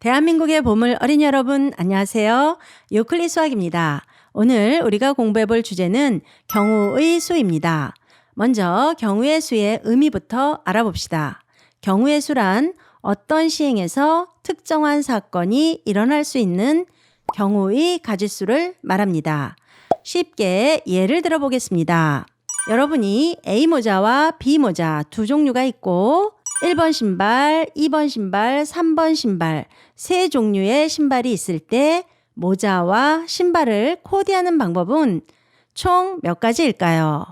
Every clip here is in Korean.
대한민국의 보물 어린이 여러분, 안녕하세요. 요클리 수학입니다. 오늘 우리가 공부해 볼 주제는 경우의 수입니다. 먼저 경우의 수의 의미부터 알아봅시다. 경우의 수란 어떤 시행에서 특정한 사건이 일어날 수 있는 경우의 가지수를 말합니다. 쉽게 예를 들어 보겠습니다. 여러분이 A 모자와 B 모자 두 종류가 있고 1번 신발, 2번 신발, 3번 신발 세 종류의 신발이 있을 때 모자와 신발을 코디하는 방법은 총 몇 가지일까요?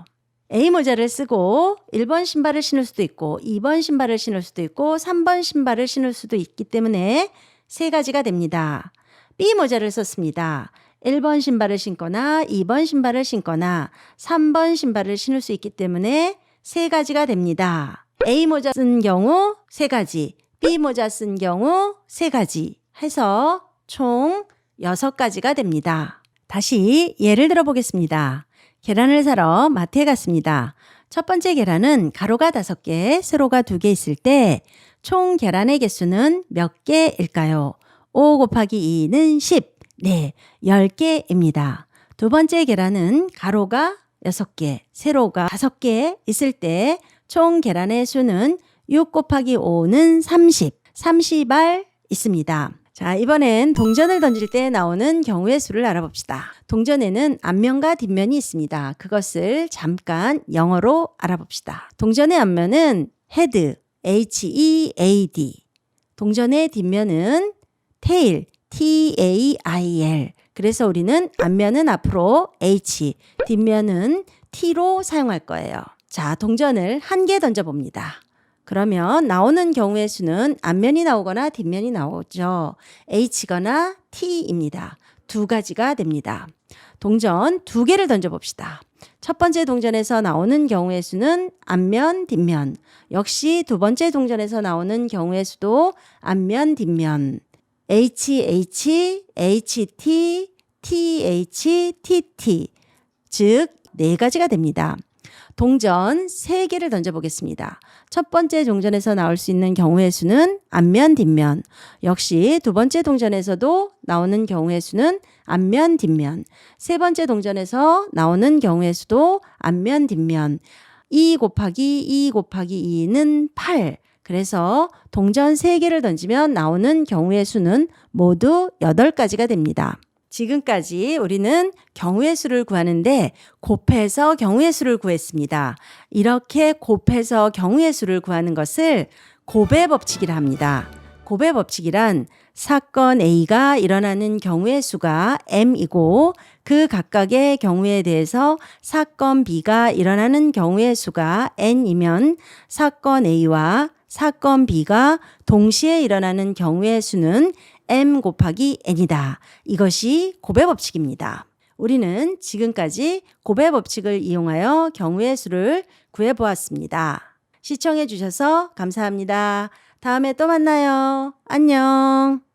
A 모자를 쓰고 1번 신발을 신을 수도 있고 2번 신발을 신을 수도 있고 3번 신발을 신을 수도 있기 때문에 세 가지가 됩니다. B 모자를 썼습니다. 1번 신발을 신거나 2번 신발을 신거나 3번 신발을 신을 수 있기 때문에 세 가지가 됩니다. A 모자 쓴 경우 세 가지, B 모자 쓴 경우 세 가지 해서 총 여섯 가지가 됩니다. 다시 예를 들어 보겠습니다. 계란을 사러 마트에 갔습니다. 첫 번째 계란은 가로가 다섯 개, 세로가 두 개 있을 때 총 계란의 개수는 몇 개일까요? 5 곱하기 2는 10. 네, 10개입니다. 두 번째 계란은 가로가 6개, 세로가 5개 있을 때 총 계란의 수는 6 곱하기 5는 30. 30알 있습니다. 자, 이번엔 동전을 던질 때 나오는 경우의 수를 알아봅시다. 동전에는 앞면과 뒷면이 있습니다. 그것을 잠깐 영어로 알아봅시다. 동전의 앞면은 head, H-E-A-D. 동전의 뒷면은 tail, T-A-I-L. 그래서 우리는 앞면은 앞으로 H, 뒷면은 T로 사용할 거예요. 자, 동전을 한 개 던져봅니다. 그러면 나오는 경우의 수는 앞면이 나오거나 뒷면이 나오죠. H거나 T입니다. 두 가지가 됩니다. 동전 두 개를 던져봅시다. 첫 번째 동전에서 나오는 경우의 수는 앞면, 뒷면. 역시 두 번째 동전에서 나오는 경우의 수도 앞면, 뒷면. H, H, H, T, T, H, T, T. 즉, 네 가지가 됩니다. 동전 세개를 던져보겠습니다. 첫 번째 동전에서 나올 수 있는 경우의 수는 앞면, 뒷면. 역시 두 번째 동전에서도 나오는 경우의 수는 앞면, 뒷면. 세 번째 동전에서 나오는 경우의 수도 앞면, 뒷면. 2 곱하기 2 곱하기 2는 8. 그래서 동전 세개를 던지면 나오는 경우의 수는 모두 8가지가 됩니다. 지금까지 우리는 경우의 수를 구하는데 곱해서 경우의 수를 구했습니다. 이렇게 곱해서 경우의 수를 구하는 것을 곱의 법칙이라 합니다. 곱의 법칙이란 사건 A가 일어나는 경우의 수가 M이고 그 각각의 경우에 대해서 사건 B가 일어나는 경우의 수가 N이면 사건 A와 사건 B가 동시에 일어나는 경우의 수는 m 곱하기 n이다. 이것이 곱의 법칙입니다. 우리는 지금까지 곱의 법칙을 이용하여 경우의 수를 구해 보았습니다. 시청해 주셔서 감사합니다. 다음에 또 만나요. 안녕.